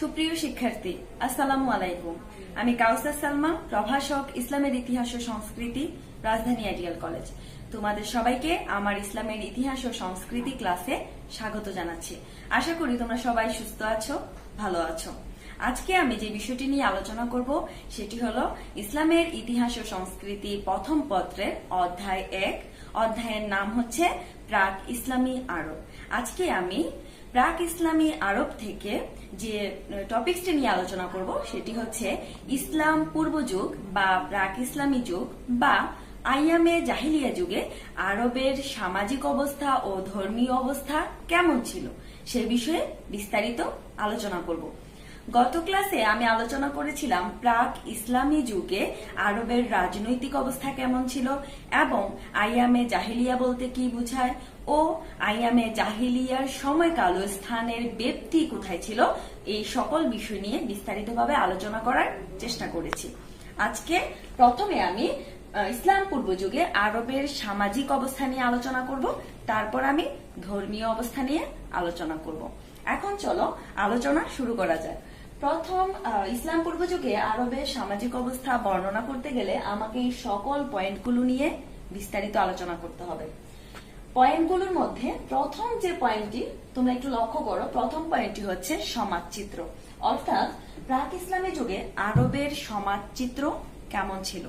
সুপ্রিয় শিক্ষার্থী, আসসালামু আলাইকুম। আমি কাউসার সালমা প্রভাষক ইসলামের ইতিহাস ও সংস্কৃতি, রাজধানী আইডিয়াল কলেজ। তোমাদের সবাইকে আমার ইসলামের ইতিহাস ও সংস্কৃতি ক্লাসে স্বাগত জানাচ্ছি। আশা করি তোমরা সবাই সুস্থ আছো, ভালো আছো। আজকে আমি যে বিষয়টি নিয়ে আলোচনা করব, সেটি হলো ইসলামের ইতিহাস ও সংস্কৃতি প্রথম পত্রের অধ্যায় এক। অধ্যায়ের নাম হচ্ছে প্রাক ইসলামী আরব। আজকে আমি প্রাক ইসলামী আরব থেকে যে টপিকসটি নিয়ে আলোচনা করব সেটি হচ্ছে ইসলাম পূর্ব যুগ বা প্রাক ইসলামী যুগ বা আইয়ামে জাহিলিয়া যুগে আরবের সামাজিক অবস্থা ও ধর্মীয় অবস্থা কেমন ছিল সে বিষয়ে বিস্তারিত আলোচনা করব। গত ক্লাসে আমি আলোচনা করেছিলাম প্রাক ইসলামী যুগে আরবের রাজনৈতিক অবস্থা কেমন ছিল এবং আইয়ামে জাহিলিয়া বলতে কি বোঝায় ও আইয়ামে জাহিলিয়ার সময়কাল ও স্থানের ব্যক্তি কোথায় ছিল, এই সকল বিষয় নিয়ে বিস্তারিতভাবে আলোচনা করার চেষ্টা করেছি। আজকে প্রথমে আমি ইসলাম পূর্ব যুগে আরবের সামাজিক অবস্থা নিয়ে আলোচনা করব, তারপর আমি ধর্মীয় অবস্থা নিয়ে আলোচনা করব। এখন চলো আলোচনা শুরু করা যায় প্রথম ইসলাম পূর্ব যুগে আরবের সামাজিক অবস্থা বর্ণনা করতে গেলে আমাকে এই সকল পয়েন্টগুলো নিয়ে বিস্তারিত আলোচনা করতে হবে। পয়েন্টগুলোর মধ্যে প্রথম যে পয়েন্টটি তোমরা একটু লক্ষ্য করো, প্রথম পয়েন্টটি হচ্ছে সমাজচিত্র। অর্থাৎ প্রাক ইসলামী যুগে আরবের সমাজচিত্র কেমন ছিল?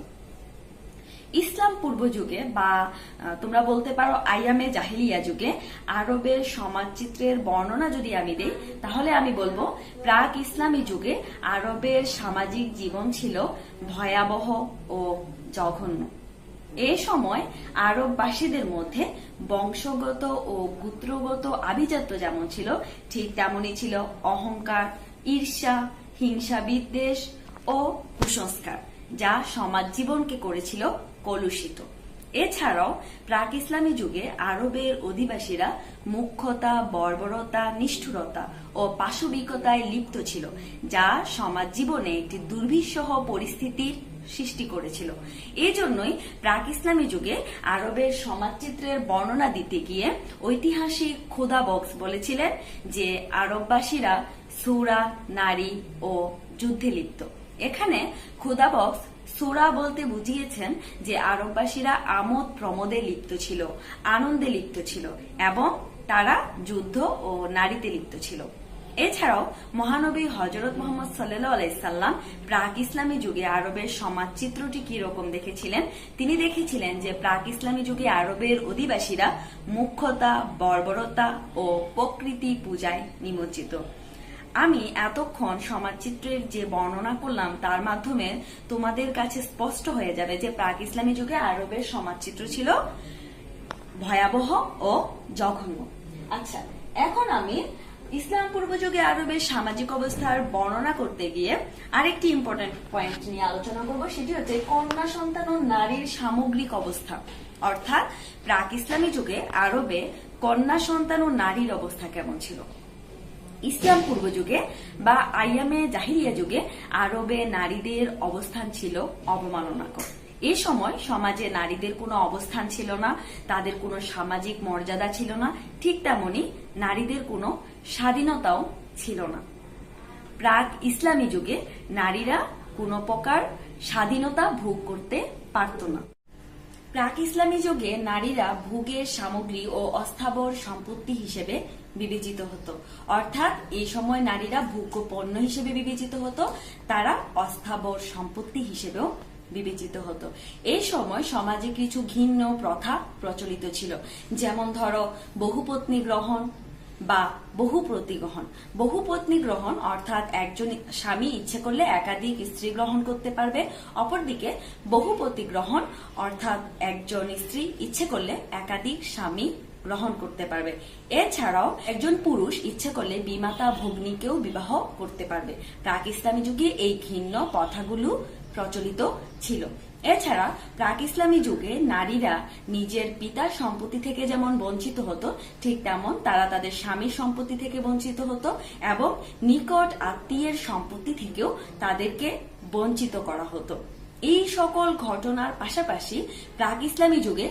ইসলাম পূর্ব যুগে বা তোমরা বলতে পারো আইয়ামে জাহিলিয়া যুগে আরবের সমাজচিত্রের বর্ণনা যদি আমি দেই, তাহলে আমি বলব প্রাক ইসলামী যুগে আরবের সামাজিক জীবন ছিল ভয়াবহ ও জঘন্য। এ সময় আরববাসীদের মধ্যে বংশগত ও গোত্রগত আভিজাত্য যেমন ছিল, ঠিক তেমনই ছিল অহংকার, ঈর্ষা, হিংসা বিদ্বেষ ও কুসংস্কার, যা সমাজ জীবনকে করেছিল কলুষিত। এছাড়াও প্রাক ইসলামী যুগে আরবের অধিবাসীরা মুখ্যতা, বর্বরতা, নিষ্ঠুরতা ও পাশবিকতায় লিপ্ত ছিল, যা সমাজ জীবনে একটি দুর্বিষহ পরিস্থিতির সৃষ্টি করেছিল। এজন্যই প্রাক ইসলামী যুগে আরবের সমাজচিত্রের বর্ণনা দিতে গিয়ে ঐতিহাসিক খোদা বক্স বলেছিলেন যে আরববাসীরা সুরা, নারী ও যুদ্ধে লিপ্ত। এখানে খোদা বক্স সুরা বলতে বুঝিয়েছেন যে আরববাসীরা আমোদ প্রমোদে লিপ্ত ছিল, আনন্দে লিপ্ত ছিল এবং তারা যুদ্ধ ও নারীতে লিপ্ত ছিল। এছাড়াও মহানবী হজরত মোহাম্মদ সাল্লাহ আলাইসাল্লাম প্রাক ইসলামী যুগে আরবের সমাজচিত্রটি কি রকম দেখেছিলেন? তিনি দেখেছিলেন যে প্রাক ইসলামী যুগে আরবের অধিবাসীরা মুখ্যতা বর্বরতা ও প্রকৃতি পূজায় নিমজ্জিত। আমি এতক্ষণ সমাজচিত্রের যে বর্ণনা করলাম, তার মাধ্যমে তোমাদের কাছে স্পষ্ট হয়ে যাবে যে প্রাক ইসলামী যুগে আরবের সমাজচিত্র ছিল ভয়াবহ ও জঘন্য। আচ্ছা এখন আমি ইসলাম পূর্ব যুগে আরবের সামাজিক অবস্থার বর্ণনা করতে গিয়ে আরেকটি ইম্পর্টেন্ট পয়েন্ট নিয়ে আলোচনা করব, সেটি হচ্ছে কন্যা সন্তান ও নারীর সামগ্রিক অবস্থা। অর্থাৎ প্রাক ইসলামী যুগে আরবে কন্যা সন্তান ও নারীর অবস্থা কেমন ছিল? ইসলাম পূর্ব যুগে বা আইয়ামে জাহিরিয়া যুগে আরবে নারীদের অবস্থান ছিল অবমাননাকর। এ সময় সমাজে নারীদের কোনো অবস্থান ছিল না, তাদের কোনো সামাজিক মর্যাদা ছিল না, ঠিক তেমনি নারীদের কোনো স্বাধীনতাও ছিল না। প্রাক ইসলামী যুগে নারীরা কোনো প্রকার স্বাধীনতা ভোগ করতে পারত না। প্রাক ইসলামী যুগে নারীরা ভোগের সামগ্রী ও অস্থাবর সম্পত্তি হিসেবে বিবেচিত হতো। অর্থাৎ এই সময় নারীরা ভোগ্য পণ্য হিসেবে বিবেচিত হতো, তারা অস্থাবর সম্পত্তি হিসেবেও বিবেচিত হতো। এই সময় সমাজে কিছু ঘিন্ন প্রথা প্রচলিত ছিল। যেমন ধরো, বহুপত্নী গ্রহণ বা বহু প্রতিগ্রহণ বহু পত্নী গ্রহণ অর্থাৎ একজন স্বামী ইচ্ছে করলে একাধিক স্ত্রী গ্রহণ করতে পারবে। অপরদিকে বহু গ্রহণ অর্থাৎ একজন স্ত্রী ইচ্ছে করলে একাধিক স্বামী গ্রহণ করতে পারবে। এছাড়াও একজন পুরুষ ইচ্ছে করলে বিমাতা ভগ্নীকেও বিবাহ করতে পারবে। প্রাক ইসলামী যুগে এই ঘিন্ন প্রথাগুলো প্রচলিত ছিল। এছাড়া প্রাক ইসলামী যুগে নারীরা নিজের পিতার সম্পত্তি থেকে যেমন বঞ্চিত হতো, ঠিক তেমন তারা তাদের স্বামীর সম্পত্তি থেকে বঞ্চিত হতো এবং নিকট আত্মীয়ের সম্পত্তি থেকেও তাদেরকে বঞ্চিত করা হতো। এই সকল ঘটনার পাশাপাশি প্রাক ইসলামী যুগে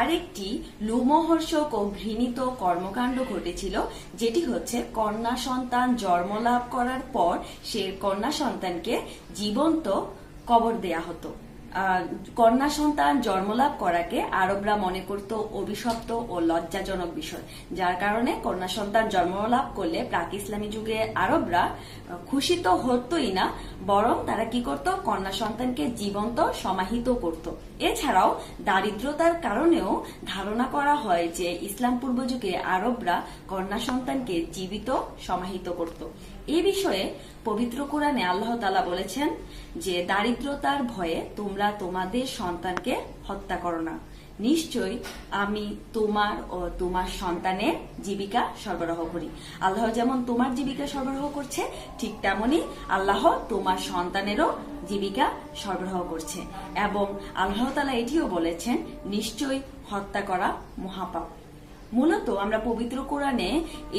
আরেকটি লোমহর্ষক ও ঘৃণিত কর্মকাণ্ড ঘটেছিল, যেটি হচ্ছে কন্যা সন্তান জন্ম লাভ করার পর সে কন্যা সন্তানকে জীবন্ত কবর দেয়া হতো। কন্যা সন্তান জন্মলাভ করাকে আরবরা মনে করত অভিশপ্ত ও লজ্জাজনক বিষয়। যার কারণে কন্যা সন্তান জন্মলাভ করলে প্রাক ইসলামী যুগে আরবরা খুশি তো হতোই না, বরং তারা কি করত? কন্যা সন্তানকে জীবন্ত, সমাহিত করত। এছাড়াও দারিদ্রতার কারণেও ধারণা করা হয় যে ইসলাম পূর্ব যুগে আরবরা কন্যা সন্তানকে জীবিত, সমাহিত করত। এ বিষয়ে পবিত্র কোরআনে আল্লাহ তালা বলেছেন যে, দারিদ্রতার ভয়ে তোমরা তোমাদের সন্তানকে হত্যা করো না। নিশ্চয়ই আমি তোমার ও তোমার সন্তানের জীবিকা সরবরাহ করি। আল্লাহ যেমন তোমার জীবিকা সরবরাহ করছে, ঠিক তেমনই আল্লাহ তোমার সন্তানেরও জীবিকা সরবরাহ করছে। এবং আল্লাহ তালা এটিও বলেছেন, নিশ্চয়ই হত্যা করা মহাপাপ। মূলত আমরা পবিত্র কোরআনে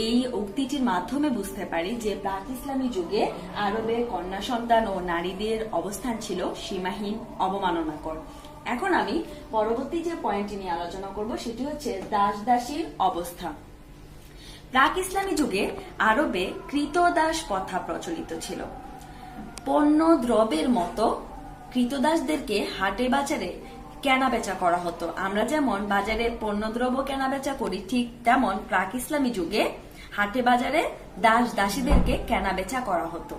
এই উক্তিটির মাধ্যমে বুঝতে পারি যে প্রাক ইসলামী যুগে আরবের কন্যা সন্তান ও নারীদের অবস্থান ছিল সীমাহীন, অবমাননাকর। এখন আমি পরবর্তী যে পয়েন্টটি নিয়ে আলোচনা করব, সেটি হচ্ছে দাস দাসীর অবস্থা। প্রাক ইসলামী যুগে আরবে কৃতদাস প্রথা প্রচলিত ছিল। পণ্য দ্রবের মতো কৃতদাসদেরকে হাটে বাজারে কেনা বেচা করা হতো। আমরা যেমন বাজারে পণ্যদ্রব্য কেনা বেচা করি, ঠিক তেমন প্রাক ইসলামী যুগে হাটে বাজারে দাস দাসীদেরকে কেনা বেচা করা হতো।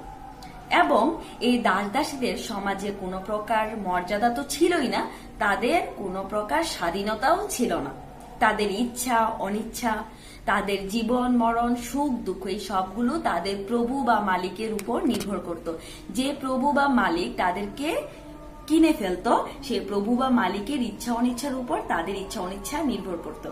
এবং এই দাস দাসীদের সমাজে কোনো প্রকার মর্যাদা তো ছিলই না, তাদের কোনো প্রকার স্বাধীনতাও ছিল না। তাদের ইচ্ছা, অনিচ্ছা, তাদের জীবন, মরণ, সুখ, দুঃখ, এই সবগুলো তাদের প্রভু বা মালিকের উপর নির্ভর করত। যে প্রভু বা মালিক তাদেরকে কিনে ফেলতো, সে প্রভু বা মালিকের ইচ্ছা অনিচ্ছার উপর তাদের ইচ্ছা অনিচ্ছা নির্ভর করত।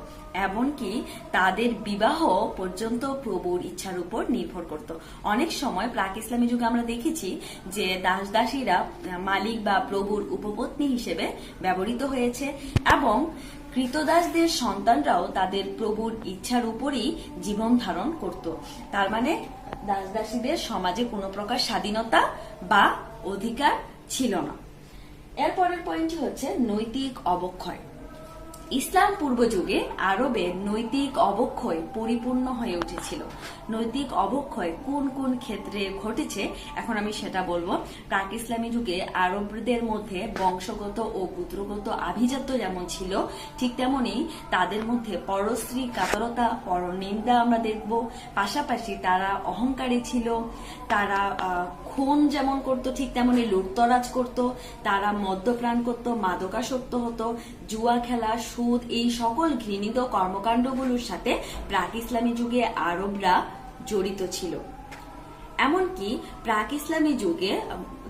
এমনকি তাদের বিবাহ পর্যন্ত প্রভুর ইচ্ছার উপর নির্ভর করত। অনেক সময় প্রাক ইসলামী যুগে আমরা দেখেছি যে দাস দাসীরা মালিক বা প্রভুর উপপত্নী হিসেবে ব্যবহৃত হয়েছে এবং কৃতদাসদের সন্তানরাও তাদের প্রভুর ইচ্ছার উপরই জীবন ধারণ করত। তার মানে দাস দাসীদের সমাজে কোনো প্রকার স্বাধীনতা বা অধিকার ছিল না। এরপরের পয়েন্টটি হচ্ছে নৈতিক অবক্ষয়। ইসলাম পূর্ব যুগে আরবে নৈতিক অবক্ষয় পরিপূর্ণ হয়ে উঠেছিল। নৈতিক অবক্ষয় কোন কোন ক্ষেত্রে ঘটেছে, এখন আমি সেটা বলব। প্রাক ইসলামী যুগে আরবদের মধ্যে বংশগত ও গোত্রগত আভিজাত্য যেমন ছিল, ঠিক তেমনি তাদের মধ্যে পরশ্রী কাতরতা, পরনিন্দা আমরা দেখব। পাশাপাশি তারা অহংকারী ছিল, তারা খুন যেমন করতো, ঠিক তেমনই লুটতরাজ করত, তারা মদ্যপ্রাণ করত, মাদকাসক্ত হতো, জুয়া খেলা, সুদ, এই সকল ঘৃণিত কর্মকাণ্ডগুলোর সাথে প্রাক ইসলামী যুগে আরবরা জড়িত ছিল। এমনকি প্রাক ইসলামী যুগে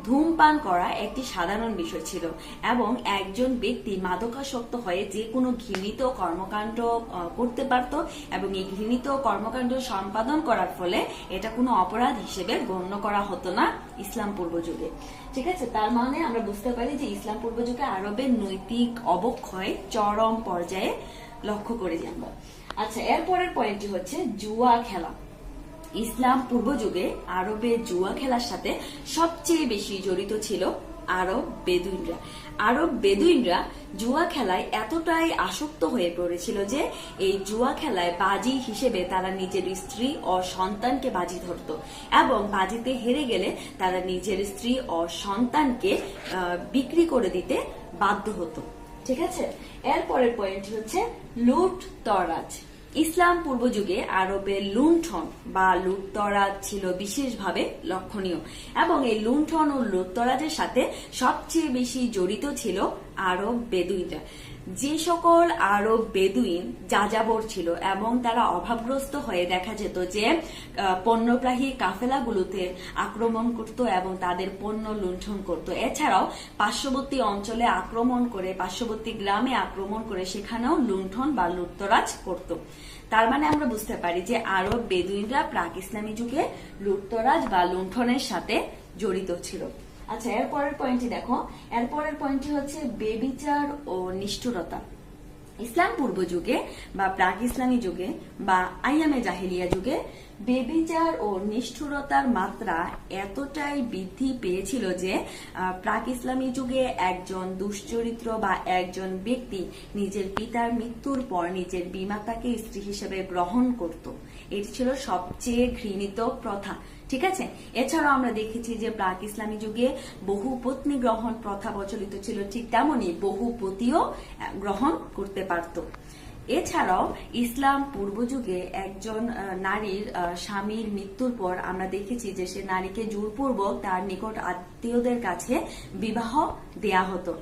ধূমপান করা একটি সাধারণ বিষয় ছিল এবং একজন ব্যক্তি মাদকাসক্ত হয়ে যে কোনো ঘৃণিত কর্মকাণ্ড করতে পারত এবং এই ঘৃণিত কর্মকাণ্ড সম্পাদন করার ফলে এটা কোনো অপরাধ হিসেবে গণ্য করা হতো না ইসলাম পূর্ব যুগে। ঠিক আছে? তার মানে আমরা বুঝতে পারি যে ইসলাম পূর্ব যুগে আরবের নৈতিক অবক্ষয় চরম পর্যায়ে লক্ষ্য করে আমরা আচ্ছা এরপরের পয়েন্টটি হচ্ছে জুয়া খেলা। ইসলাম পূর্ব যুগে আরবে জুয়া খেলার সাথে সবচেয়ে বেশি জড়িত ছিল আরব বেদুইনরা। আরব বেদুইনরা জুয়া খেলায় এতটাই আসক্ত হয়ে পড়েছিল যে এই জুয়া খেলায় বাজি হিসেবে তারা নিজের স্ত্রী ও সন্তানকে বাজি ধরত এবং বাজিতে হেরে গেলে তারা নিজের স্ত্রী ও সন্তানকে বিক্রি করে দিতে বাধ্য হতো। ঠিক আছে? এরপরের পয়েন্ট হচ্ছে লুট তরাজ। ইসলাম পূর্ব যুগে আরবে লুণ্ঠন বা লুটতরাজ ছিল বিশেষভাবে লক্ষণীয় এবং এই লুণ্ঠন ও লুটতরাজের সাথে সবচেয়ে বেশি জড়িত ছিল আরব বেদুইনরা। যে সকল আরব বেদুইন যাযাবর ছিল এবং তারা অভাবগ্রস্ত হয়ে দেখা যেত যে আহ, পণ্যগ্রাহী কাফেলাগুলোতে আক্রমণ করত এবং তাদের পণ্য লুণ্ঠন করত। এছাড়াও পার্শ্ববর্তী অঞ্চলে আক্রমণ করে পার্শ্ববর্তী গ্রামে আক্রমণ করে সেখানেও লুণ্ঠন বা লুটতরাজ করত। তার মানে আমরা বুঝতে পারি যে আরব বেদুইনরা প্রাক ইসলামী যুগে লুটতরাজ বা লুণ্ঠনের সাথে জড়িত ছিল। আচ্ছা এরপরের পয়েন্টটি দেখো। এরপরের পয়েন্টটি হচ্ছে বেবিচার ও নিষ্ঠুরতা। ইসলাম পূর্ব যুগে বা প্রাক ইসলামী যুগে বা আইয়ামে জাহিলিয়া যুগে বেবিচার ও নিষ্ঠুরতার মাত্রা এতটাই বৃদ্ধি পেয়েছিল যে প্রাক ইসলামী যুগে একজন দুশ্চরিত্র বা একজন ব্যক্তি নিজের পিতার মৃত্যুর পর নিজের বিমাতাকে স্ত্রী হিসেবে গ্রহণ করত। এটি ছিল সবচেয়ে ঘৃণিত প্রথা, ঠিক আছে? এছাড়াও আমরা দেখেছি যে, প্রাক ইসলামী যুগে বহু পত্নী গ্রহণ প্রথা প্রচলিত ছিল, ঠিক তেমনই বহু পতিও গ্রহণ করতে পারত। এছাড়াও ইসলাম পূর্ব যুগে একজন নারীর স্বামীর মৃত্যুর পর আমরা দেখেছি যে সে নারীকে জোরপূর্বক তার নিকট আত্মীয়দের কাছে বিবাহ দেয়া হতো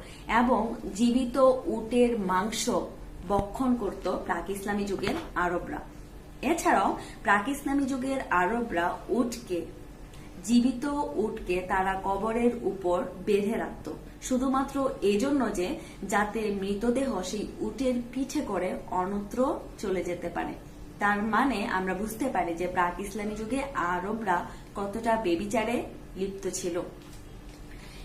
এবং জীবিত উটের মাংস বক্ষণ করত প্রাক ইসলামী যুগের আরবরা। এছাড়াও প্রাক ইসলামী যুগের আরবরা উটকে, জীবিত উটকে তারা কবরের উপর বেঁধে রাখত। শুধুমাত্র এজন্য যে যাতে মৃতদেহ সেই উটের পিঠে করে অন্যত্র চলে যেতে পারে। তার মানে আমরা বুঝতে পারি যে প্রাক ইসলামী যুগে আরবরা কতটা বেবিচারে লিপ্ত ছিল।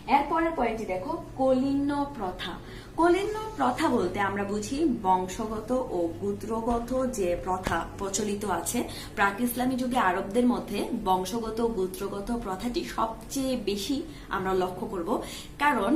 এরপরের পয়েন্টটি দেখো কলিন্য প্রথা কলিন্য প্রথা বলতে আমরা বুঝি বংশগত ও গোত্রগত যে প্রথা প্রচলিত আছে। প্রাক ইসলামী যুগে আরবদের মধ্যে বংশগত ও গোত্রগত প্রথাটি সবচেয়ে বেশি আমরা লক্ষ্য করব। কারণ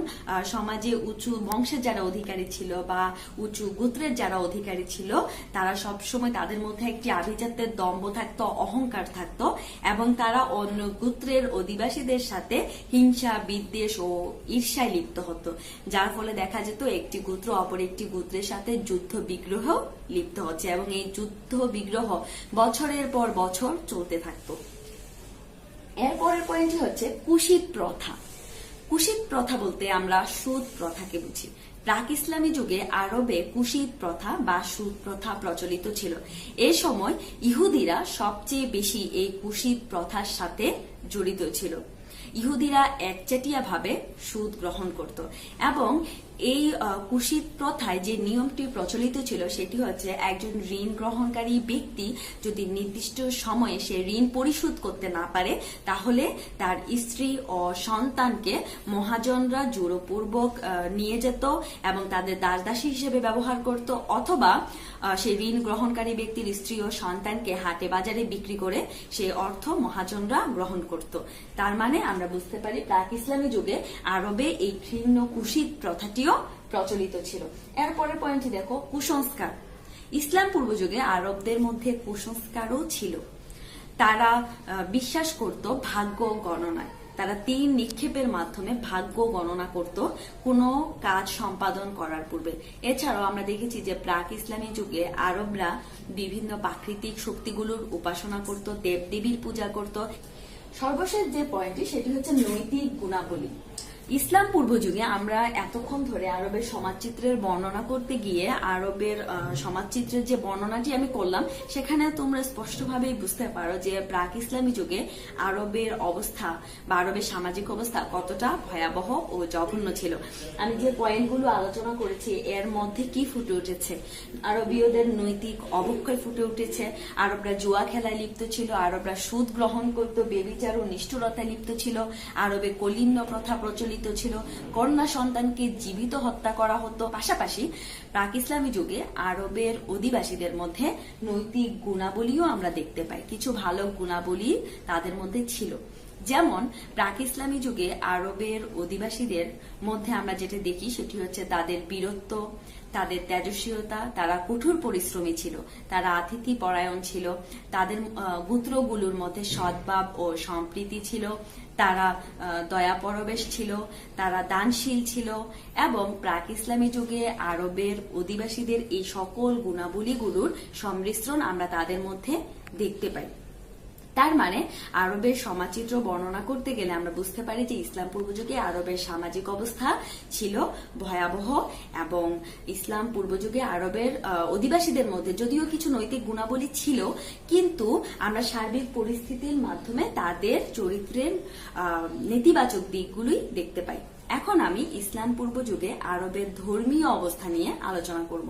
সমাজে উঁচু বংশের যারা অধিকারী ছিল বা উঁচু গোত্রের যারা অধিকারী ছিল, তারা সবসময় তাদের মধ্যে একটি আভিজাত্যের দম্ভ থাকতো, অহংকার থাকতো এবং তারা অন্য গোত্রের অধিবাসীদের সাথে হিংসা, বিদ্বেষ ও ঈর্ষায় লিপ্ত হতো। যার ফলে দেখা যেত একটি গোত্র, অপর একটি গোত্রের সাথে যুদ্ধ বিগ্রহ লিপ্ত হচ্ছে এবং এই যুদ্ধ বিগ্রহ বছরের পর বছর চলতে থাকতো। এরপরের পয়েন্টটি হচ্ছে কুশিত প্রথা। কুশিত প্রথা বলতে আমরা সুদ প্রথাকে বুঝি। প্রাক ইসলামী যুগে আরবে কুশিত প্রথা বা সুদ প্রথা প্রচলিত ছিল। এ সময় ইহুদিরা সবচেয়ে বেশি এই কুশিত প্রথার সাথে জড়িত ছিল। ইহুদিরা একচেটিয়া ভাবে সুদ গ্রহণ করত এবং এই কুশিত প্রথায় যে নিয়মটি প্রচলিত ছিল, সেটি হচ্ছে একজন ঋণ গ্রহণকারী ব্যক্তি যদি নির্দিষ্ট সময়ে সে ঋণ পরিশোধ করতে না পারে, তাহলে তার স্ত্রী ও সন্তানকে মহাজনরা জোরপূর্বক নিয়ে যেত এবং তাদের দাসদাসী হিসেবে ব্যবহার করত, অথবা সেই ঋণ গ্রহণকারী ব্যক্তির স্ত্রী ও সন্তানকে হাটে বাজারে বিক্রি করে সেই অর্থ মহাজনরা গ্রহণ করত। তার মানে আমরা বুঝতে পারি, প্রাক ইসলামী যুগে আরবে এই ঘৃণ্য কুশিত প্রথাটিও প্রচলিত ছিল। এরপরের পয়েন্টটি দেখো, কুসংস্কার। ইসলাম পূর্ব যুগে আরবদের মধ্যে কুসংস্কারও ছিল। তারা বিশ্বাস করত ভাগ্য গণনায়। তারা তিন নিক্ষেপের মাধ্যমে ভাগ্য গণনা করত কোনো কাজ সম্পাদন করার পূর্বে। এছাড়াও আমরা দেখেছি যে প্রাক ইসলামী যুগে আরবরা বিভিন্ন প্রাকৃতিক শক্তিগুলোর উপাসনা করত, দেবদেবীর পূজা করত। সর্বশেষ যে পয়েন্টটি সেটি হচ্ছে নৈতিক গুণাবলী। ইসলাম পূর্ব যুগে আমরা এতক্ষণ ধরে আরবের সমাজচিত্রের বর্ণনা করতে গিয়ে আরবের সমাজচিত্রের যে বর্ণনাটি আমি করলাম, সেখানে তোমরা স্পষ্টভাবেই বুঝতে পারো যে প্রাক ইসলামী যুগে আরবের অবস্থা বা আরবের সামাজিক অবস্থা কতটা ভয়াবহ ও জঘন্য ছিল। আমি যে পয়েন্টগুলো আলোচনা করেছি, এর মধ্যে কি ফুটে উঠেছে? আরবীয়দের নৈতিক অবক্ষয় ফুটে উঠেছে, আরবরা জুয়া খেলায় লিপ্ত ছিল, আরবরা সুদ গ্রহণ করত, বেবিচার ও নিষ্ঠুরতায় লিপ্ত ছিল, আরবে কলিন্য প্রথা প্রচলিত ছিল। কন্যা সন্তানকে জীবিত হত্যা করা হতো। পাশাপাশি প্রাক ইসলামী যুগে আরবের অধিবাসীদের মধ্যে নৈতিক গুণাবলীও আমরা দেখতে পাই। কিছু ভালো গুণাবলী তাদের মধ্যে ছিল। যেমন প্রাক ইসলামী যুগে আরবের অধিবাসীদের মধ্যে আমরা যেটা দেখি সেটি হচ্ছে তাদের বীরত্ব, তাদের তেজস্বীয়তা, তারা কঠোর পরিশ্রমী ছিল, তারা আতিথি পরায়ণ ছিল, তাদের গোত্রগুলোর মধ্যে সদ্ভাব ও সম্প্রীতি ছিল, তারা দয়া পরবেশ ছিল, তারা দানশীল ছিল এবং প্রাক ইসলামী যুগে আরবের অধিবাসীদের এই সকল গুণাবলীগুলোর সংমিশ্রণ আমরা তাদের মধ্যে দেখতে পাই। তার মানে আরবের সমাজচিত্র বর্ণনা করতে গেলে আমরা বুঝতে পারি যে ইসলাম পূর্ব যুগে আরবের সামাজিক অবস্থা ছিল ভয়াবহ এবং ইসলাম পূর্ব যুগে আরবের অধিবাসীদের মধ্যে যদিও কিছু নৈতিক গুণাবলী ছিল, কিন্তু আমরা সার্বিক পরিস্থিতির মাধ্যমে তাদের চরিত্রের নেতিবাচক দিকগুলোই দেখতে পাই। এখন আমি ইসলাম পূর্ব যুগে আরবের ধর্মীয় অবস্থা নিয়ে আলোচনা করব।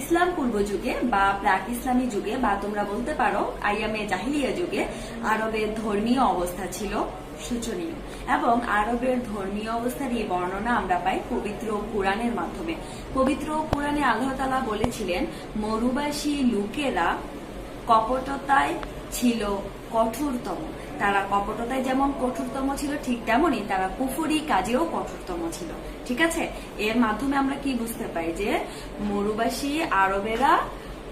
ইসলাম পূর্ব যুগে বা প্রাক ইসলামী যুগে বা তোমরা বলতে পারো আইয়ামে জাহিলিয়া যুগে আরবের ধর্মীয় অবস্থা ছিল সূচনীয় এবং আরবের ধর্মীয় অবস্থার এই বর্ণনা আমরা পাই পবিত্র কোরআনের মাধ্যমে। পবিত্র কোরআনে আল্লাহ তালা বলেছিলেন, মরুবাসী লোকেরা কপটতায় ছিল কঠোরতম। তারা কপটতায় যেমন কঠোরতম ছিল, ঠিক তেমনই তারা কুফুরি কাজেও কঠোরতম ছিল। ঠিক আছে? এর মাধ্যমে আমরা কি বুঝতে পাই যে, মরুবাসী আরবেরা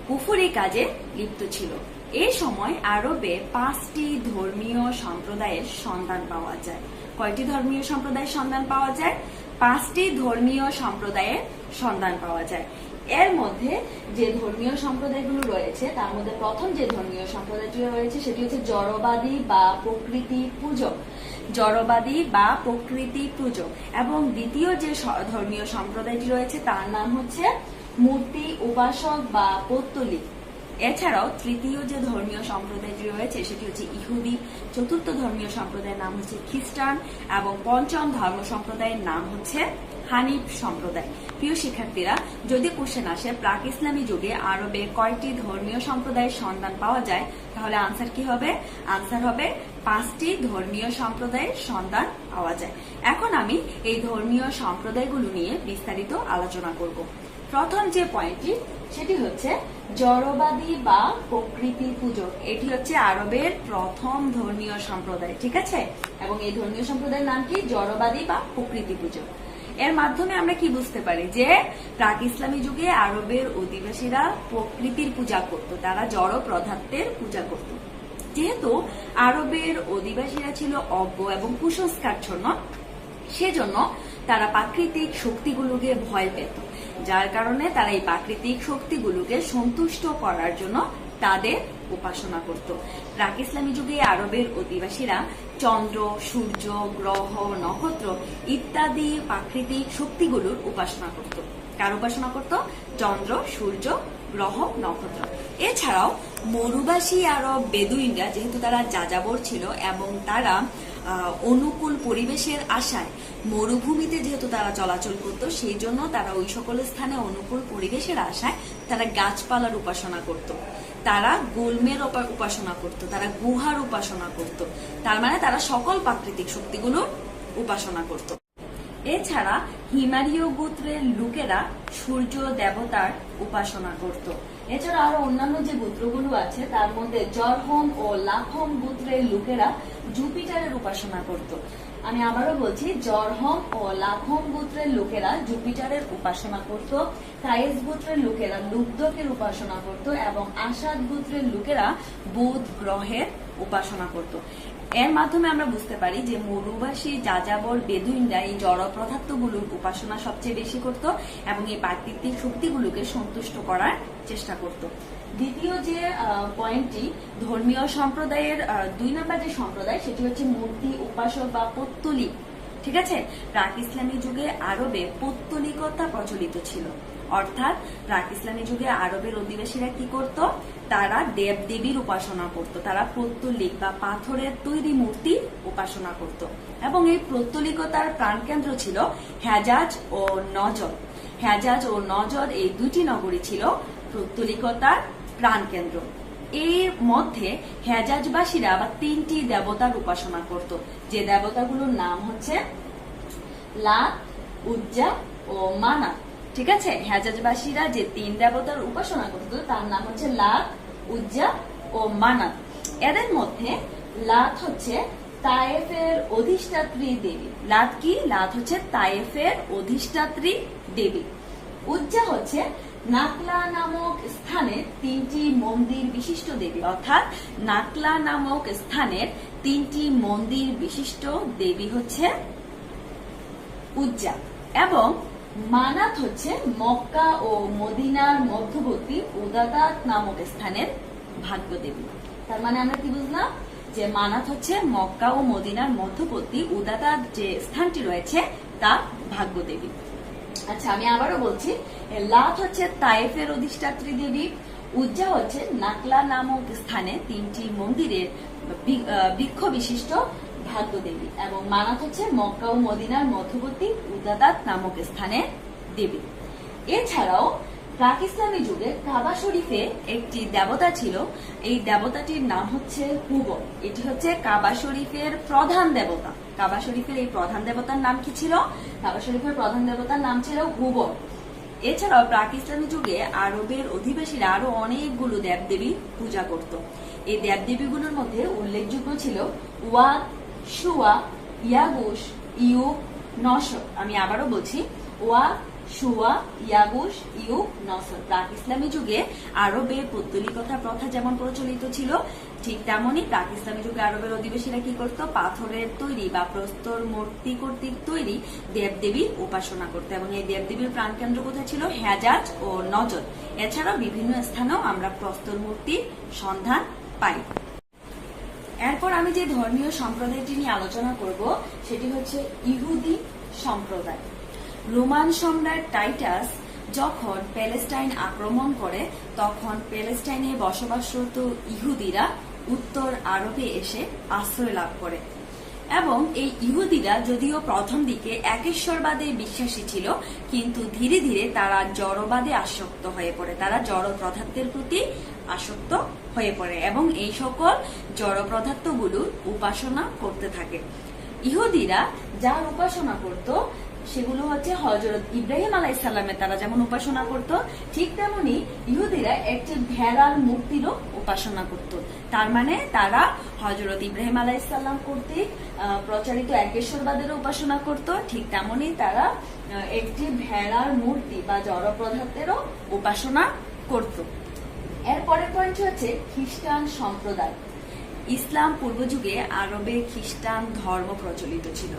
কুফুরি কাজে লিপ্ত ছিল। এই সময় আরবে পাঁচটি ধর্মীয় সম্প্রদায়ের সন্ধান পাওয়া যায়। কয়টি ধর্মীয় সম্প্রদায়ের সন্ধান পাওয়া যায়? পাঁচটি ধর্মীয় সম্প্রদায়ের সন্ধান পাওয়া যায়। এর মধ্যে যে ধর্মীয় সম্প্রদায়গুলো রয়েছে, তার মধ্যে প্রথম যে ধর্মীয় সম্প্রদায়টি রয়েছে, সেটি হচ্ছে জড়বাদী বা প্রকৃতি পূজক জড়বাদী বা প্রকৃতি পূজক এবং দ্বিতীয় যে ধর্মীয় সম্প্রদায়টি রয়েছে, তার নাম হচ্ছে মূর্তি, উপাসক বা পৌত্তলিক এছাড়াও তৃতীয় যে ধর্মীয় সম্প্রদায়টি রয়েছে, সেটি হচ্ছে ইহুদি। চতুর্থ ধর্মীয় সম্প্রদায়ের নাম হচ্ছে খ্রিস্টান এবং পঞ্চম ধর্ম সম্প্রদায়ের নাম হচ্ছে হানিফ সম্প্রদায়। প্রিয় শিক্ষার্থীরা, যদি কোশ্চেন আসে, প্রাক ইসলামী যুগে আরবে কয়টি ধর্মীয় সম্প্রদায়ের সন্ধান পাওয়া যায়? তাহলে আনসার কি হবে? আনসার হবে, পাঁচটি ধর্মীয় সম্প্রদায়ের সন্ধান পাওয়া যায়। এখন আমি এই ধর্মীয় সম্প্রদায়গুলো নিয়ে বিস্তারিত আলোচনা করব। প্রথম যে পয়েন্টটি, সেটি হচ্ছে জড়বাদী বা প্রকৃতি পূজক এটি হচ্ছে আরবের প্রথম ধর্মীয় সম্প্রদায়, ঠিক আছে? এবং এই ধর্মীয় সম্প্রদায়ের নাম কি? জড়বাদী বা প্রকৃতি পূজক এর মাধ্যমে আমরা কি বুঝতে পারি? যে প্রাক ইসলামী যুগে আরবের অধিবাসীরা প্রকৃতির পূজা করত, তারা জড় পদার্থের পূজা করত। যেহেতু আরবের অধিবাসীরা ছিল অজ্ঞ এবং কুসংস্কারচ্ছন্ন, সেজন্য তারা প্রাকৃতিক শক্তিগুলোকে ভয় পেত। যার কারণে তারা এই প্রাকৃতিক শক্তিগুলোকে সন্তুষ্ট করার জন্য তাদের উপাসনা করত। প্রাক ইসলামী যুগে আরবের অধিবাসীরা চন্দ্র, সূর্য, গ্রহ, নক্ষত্র ইত্যাদি প্রাকৃতিক শক্তিগুলোর উপাসনা করত। কার উপাসনা করত? চন্দ্র, সূর্য, গ্রহ, নক্ষত্র। এছাড়াও মরুবাসী আরব, বেদুইনরা যেহেতু তারা যাযাবর ছিল এবং তারা অনুকূল পরিবেশের আশায় মরুভূমিতে যেহেতু তারা চলাচল করত, সেই জন্য তারা ওই সকল স্থানে অনুকূল পরিবেশের আশায় তারা গাছপালার উপাসনা করত। তারা গুলমের উপা- উপাসনা করত, তারা গুহার উপাসনা করত। তার মানে তারা সকল প্রাকৃতিক শক্তিগুলোর উপাসনা করত। এছাড়া হিমারীয় গোত্রের লোকেরা সূর্য দেবতার উপাসনা করত। এছাড়া আরও অন্যান্য যে গোত্রগুলো আছে, তার মধ্যে জরহম ও লাখম গোত্রের লোকেরা জুপিটারের উপাসনা করত। আমি আবারও বলছি জরহম ও লাখম গোত্রের লোকেরা জুপিটারের উপাসনা করত, কায়েস গোত্রের লোকেরা লুব্ধকের উপাসনা করত, এবং আসাদ গোত্রের লোকেরা বুধ গ্রহের উপাসনা করত। এর মাধ্যমে আমরা বুঝতে পারি যে মরুবাসী, যাযাবর, বেদুইনরা এই জড় পদার্থগুলোর উপাসনা সবচেয়ে বেশি করত, এবং এই প্রাকৃতিক শক্তিগুলোকে সন্তুষ্ট করার চেষ্টা করত। দ্বিতীয় যে পয়েন্টটি ধর্মীয় সম্প্রদায়ের দুই নম্বর যে সম্প্রদায়, সেটি হচ্ছে মূর্তি, উপাসক বা পত্তলিক ঠিক আছে? প্রাক ইসলামী যুগে আরবে পৌত্তলিকতা প্রচলিত ছিল। অর্থাৎ, প্রাক ইসলামী যুগে আরবের অধিবাসীরা কি করত? তারা দেব দেবীর উপাসনা করত। তারা প্রত্যলিক বা পাথরের তৈরি মূর্তি উপাসনা করত। এবং এই প্রত্যলিকতার প্রাণকেন্দ্র ছিল হেজাজ ও নজর। হেজাজ ও নজর এই দুটি নগরী ছিল প্রত্যলিকতার প্রাণকেন্দ্র। এর মধ্যে হেজাজবাসীরা আবার তিনটি দেবতার উপাসনা করত। যে দেবতাগুলোর নাম হচ্ছে লাত, উজ্জা ও মানা। ঠিক আছে? হেজাজবাসীরা যে তিন দেবতার উপাসনা করত, তার নাম হচ্ছে লাত, উজ্জা ও মানাত এদের মধ্যে লাত হচ্ছে তায়েফের অধিষ্ঠাত্রী দেবী। লাত কি? লাত হচ্ছে তায়েফের অধিষ্ঠাত্রী দেবী। উজ্জা হচ্ছে নাকলা নামক স্থানে তিনটি মন্দির বিশিষ্ট দেবী, অর্থাৎ নাকলা নামক স্থানের তিনটি মন্দির বিশিষ্ট দেবী হচ্ছে উজ্জা এবং মানাত হচ্ছে মক্কা ও মদিনার মধ্যবর্তী উদাতাত নামক স্থানের ভাগ্য দেবী তার মানে আমরা কি বুঝলাম? যে মানাত হচ্ছে মক্কা ও মদিনার মধ্যবর্তী উদাতাত যে স্থানটি রয়েছে তা ভাগ্য দেবী আচ্ছা আমি আবারও বলছি লাত হচ্ছে তায়েফের অধিষ্ঠাত্রী দেবী, উজ্জা হচ্ছে নাকলা নামক স্থানে তিনটি মন্দিরের বৃক্ষ বিশিষ্ট ভাগ্য দেবী এবং মানাত হচ্ছে মক্কা ও মদিনার মধ্যবর্তী উদাদাত নামক স্থানে দেবী। এছাড়াও প্রাক ইসলামী যুগে কাবা শরীফে একটি দেবতা ছিল, এই দেবতাটির নাম হচ্ছে হুবল এটি হচ্ছে কাবা শরীফের প্রধান দেবতা। কাবা শরীফের এই প্রধান দেবতার নাম কি ছিল? কাবা শরীফের প্রধান দেবতার নাম ছিল হুবল এছাড়াও ইসলামী যুগে আরবের অধিবাসীরা আরও অনেকগুলো দেবদেবী পূজা করত। এই দেবদেবীগুলোর মধ্যে উল্লেখযোগ্য ছিল ওয়া সুয়া ইয়াগুস ইউ নশ আমি আবারও বলছি ওয়া সুয়া ইয়াগুস ইউ নসর। প্রাক ইসলামী যুগে আরবে পৌত্তলিকতা প্রথা যেমন প্রচলিত ছিল, ঠিক তেমনই প্রাক ইসলামী যুগে আরবের অধিবাসীরা কি করত? পাথরের তৈরি বা প্রস্তর মূর্তি কর্তৃক তৈরি দেবদেবীর উপাসনা করত এবং এই দেবদেবীর প্রাণকেন্দ্র কোথায় ছিল? হেজাজ ও নজর। এছাড়াও বিভিন্ন স্থানেও আমরা প্রস্তর মূর্তির সন্ধান পাই। এরপর আমি যে ধর্মীয় সম্প্রদায়টি নিয়ে আলোচনা করব, সেটি হচ্ছে ইহুদি সম্প্রদায়। রোমান সম্রাট টাইটাস যখন প্যালেস্টাইন আক্রমণ করে, তখন প্যালেস্টাইনে বসবাসরত ইহুদিরা উত্তর আরবে এসে আশ্রয় লাভ করে। এবং এই ইহুদিরা যদিও প্রথম দিকে একেশ্বরবাদে বিশ্বাসী ছিল, কিন্তু ধীরে ধীরে তারা জড়বাদে আসক্ত হয়ে পড়ে। তারা জড় পদার্থের প্রতি আসক্ত হয়ে পড়ে এবং এই সকল জড় পদার্থগুলোর উপাসনা করতে থাকে। ইহুদিরা যার উপাসনা করত সেগুলো হচ্ছে হজরত ইব্রাহিম আলাইসাল্লামের তারা যেমন উপাসনা করত ঠিক তেমনি ইহুদিরা একটি ভেড়ার মূর্তিরও উপাসনা করত। তার মানে তারা হজরত ইব্রাহিম আলাইসাল্লাম কর্তৃক আহ, প্রচারিত একেশ্বরবাদেরও উপাসনা করত ঠিক তেমনি তারা একটি ভেড়ার মূর্তি বা জড় পদার্থেরও উপাসনা করত। এর পরের পয়েন্ট হচ্ছে খ্রিস্টান সম্প্রদায়। ইসলাম পূর্ব যুগে আরবে খ্রিস্টান ধর্ম প্রচলিত ছিল।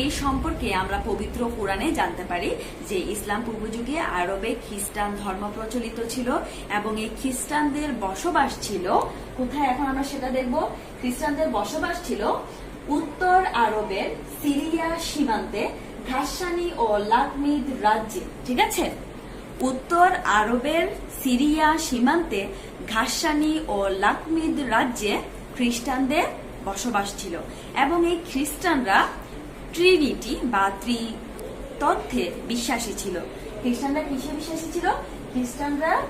এই সম্পর্কে আমরা পবিত্র কোরআনে জানতে পারি যে ইসলাম পূর্ব যুগে আরবে খ্রিস্টান ধর্ম প্রচলিত ছিল এবং এই খ্রিস্টানদের বসবাস ছিল, কোথায় এখন আমরা সেটা দেখব? খ্রিস্টানদের বসবাস ছিল উত্তর আরবের সিরিয়া সীমান্তে ঘাসানি ও লাকমিদ রাজ্যে, ঠিক আছে? উত্তর আরবের সিরিয়া সীমান্তে ঘাসানি ও লাকমিদ রাজ্যে খ্রিস্টানদের বসবাস ছিল এবং এই খ্রিস্টানরা ট্রিনিটি বা ত্রি তথ্যে বিশ্বাসী ছিল। খ্রিস্টানরা কিসে বিশ্বাসী ছিল? খ্রিস্টানরা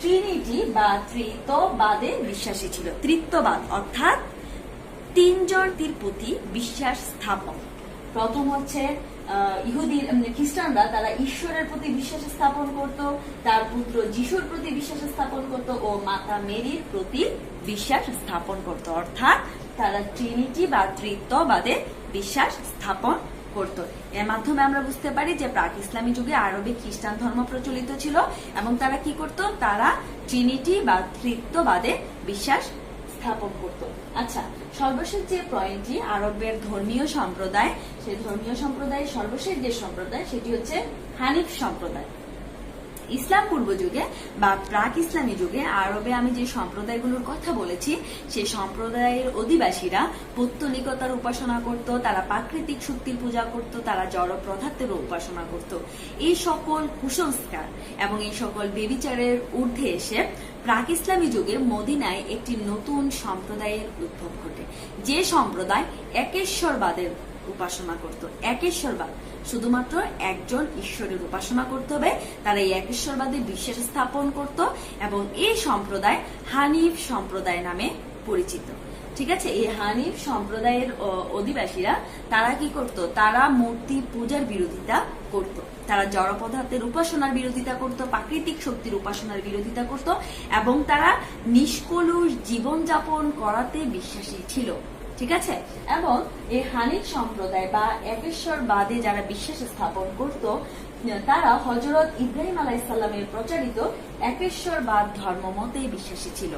ট্রিনিটি বা ত্রিত্ববাদে বিশ্বাসী ছিল। ত্রিত্ববাদ অর্থাৎ তিনজনটির প্রতি বিশ্বাস স্থাপন। প্রথম হচ্ছে আহ, ইহুদির খ্রিস্টানরা তারা ঈশ্বরের প্রতি বিশ্বাস স্থাপন করত তার পুত্র যিশুর প্রতি বিশ্বাস স্থাপন করত ও মাতা মেরির প্রতি বিশ্বাস স্থাপন করত। অর্থাৎ তারা ট্রিনিটি বা ত্রিত্ববাদে বিশ্বাস স্থাপন করত। এর মাধ্যমে আমরা বুঝতে পারি যে প্রাক ইসলামী যুগে আরবে খ্রিস্টান ধর্ম প্রচলিত ছিল এবং তারা কি করত? তারা ট্রিনিটি বা ত্রিত্ববাদে বিশ্বাস স্থাপন করত। আচ্ছা সর্বশেষ যে পয়েন্টটি আরবের ধর্মীয় সম্প্রদায় সেই ধর্মীয় সম্প্রদায়ের সর্বশেষ যে সম্প্রদায়, সেটি হচ্ছে হানিফ সম্প্রদায়। ইসলাম পূর্ব যুগে বা প্রাক ইসলামী যুগে আরবে আমি যে সম্প্রদায়গুলোর কথা বলেছি সেই সম্প্রদায়ের অধিবাসীরা পৌত্তলিকতার উপাসনা করত, তারা প্রাকৃতিক শক্তির পূজা করত, তারা জড় পদার্থেরও উপাসনা করত। এই সকল কুসংস্কার এবং এই সকল বেবিচারের ঊর্ধ্বে এসে প্রাক ইসলামী যুগে মদিনায় একটি নতুন সম্প্রদায়ের উদ্ভব ঘটে। যে সম্প্রদায় একেশ্বরবাদের উপাসনা করত। একেশ্বরবাদ শুধুমাত্র একজন ঈশ্বরের উপাসনা করতে হবে, তারা এই একেশ্বরবাদে বিশ্বাস স্থাপন করত এবং এই সম্প্রদায় হানিফ সম্প্রদায় নামে পরিচিত। ঠিক আছে? এই হানিফ সম্প্রদায়ের অধিবাসীরা তারা কি করত? তারা মূর্তি পূজার বিরোধিতা করত। তারা জড় পদার্থের উপাসনার বিরোধিতা করত, প্রাকৃতিক শক্তির উপাসনার বিরোধিতা করত এবং তারা নিষ্কলুষ জীবনযাপন করাতে বিশ্বাসী ছিল। ঠিক আছে? এবং এই হানিফ সম্প্রদায় বা একেশ্বরবাদে যারা বিশ্বাস স্থাপন করত, তারা হজরত ইব্রাহিম আলাইসাল্লামের প্রচারিত একেশ্বরবাদ ধর্মমতেই বিশ্বাসী ছিল।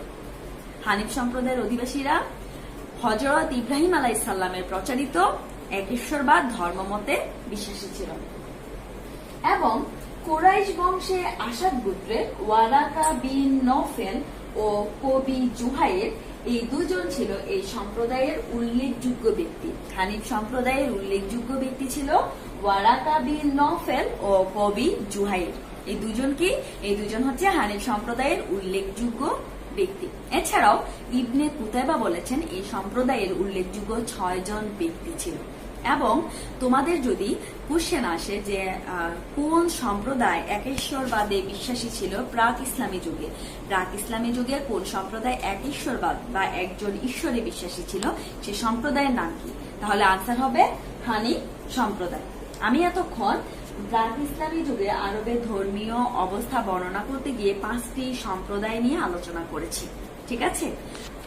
হানিফ সম্প্রদায়ের অধিবাসীরা হজরত ইব্রাহিম আলাইসাল্লামের প্রচারিত একেশ্বরবাদ ধর্মমতে বিশ্বাসী ছিল। এবং কোরাইশ বংশে আসাদ গোত্রের ওয়ারাকা বিন নফেল ও কবি জুহাইর এই দুজন ছিল এই সম্প্রদায়ের উল্লেখযোগ্য ব্যক্তি। হানিফ সম্প্রদায়ের উল্লেখযোগ্য ব্যক্তি ছিল ওয়ারাকা বিন নফেল ও কবি জুহাইর। এই দুজন কি? এই দুজন হচ্ছে হানিফ সম্প্রদায়ের উল্লেখযোগ্য ব্যক্তি। এছাড়াও ইবনে কুতাইবা বলেছেন এই সম্প্রদায়ের উল্লেখযোগ্য ছয় জন ব্যক্তি ছিল। এবং তোমাদের যদি কোশ্চেন আসে যে কোন সম্প্রদায় একেশ্বরবাদে বিশ্বাসী ছিল প্রাক ইসলামী যুগে? প্রাক ইসলামী যুগে কোন সম্প্রদায় একেশ্বরবাদ বা একজন ঈশ্বরে বিশ্বাসী ছিল? সে সম্প্রদায়ের নাম কি? তাহলে আনসার হবে হানি সম্প্রদায়। আমি এতক্ষণ প্রাক ইসলামী যুগে আরবের ধর্মীয় অবস্থা বর্ণনা করতে গিয়ে পাঁচটি সম্প্রদায় নিয়ে আলোচনা করেছি। ঠিক আছে?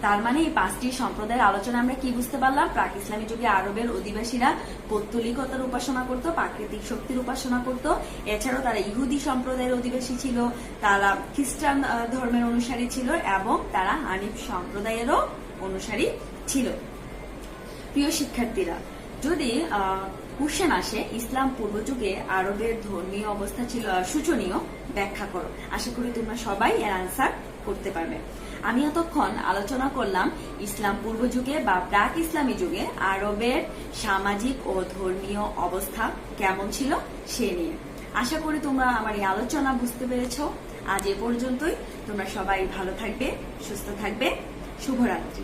তার মানে এই পাঁচটি সম্প্রদায়ের আলোচনা আমরা কি বুঝতে পারলাম? প্রাক ইসলামী যুগে আরবের অধিবাসীরা পৌত্তলিকতার উপাসনা করত প্রাকৃতিক শক্তির উপাসনা করত। এছাড়াও তারা ইহুদি সম্প্রদায়ের অধিবাসী ছিল তারা খ্রিস্টান ধর্মের অনুসারী ছিল এবং তারা হানিফ সম্প্রদায়েরও অনুসারী ছিল। প্রিয় শিক্ষার্থীরা যদি কোশ্চেন আসে ইসলাম পূর্ব যুগে আরবের ধর্মীয় অবস্থা ছিল আহ, সূচনীয় ব্যাখ্যা করো। আশা করি তোমরা সবাই এর আনসার করতে পারবে। আমি এতক্ষণ আলোচনা করলাম ইসলাম পূর্ব যুগে বা প্রাক ইসলামী যুগে আরবের সামাজিক ও ধর্মীয় অবস্থা কেমন ছিল সে নিয়ে। আশা করি তোমরা আমার এই আলোচনা বুঝতে পেরেছ। আজ এ পর্যন্তই। তোমরা সবাই ভালো থাকবে, সুস্থ থাকবে। শুভরাত্রি।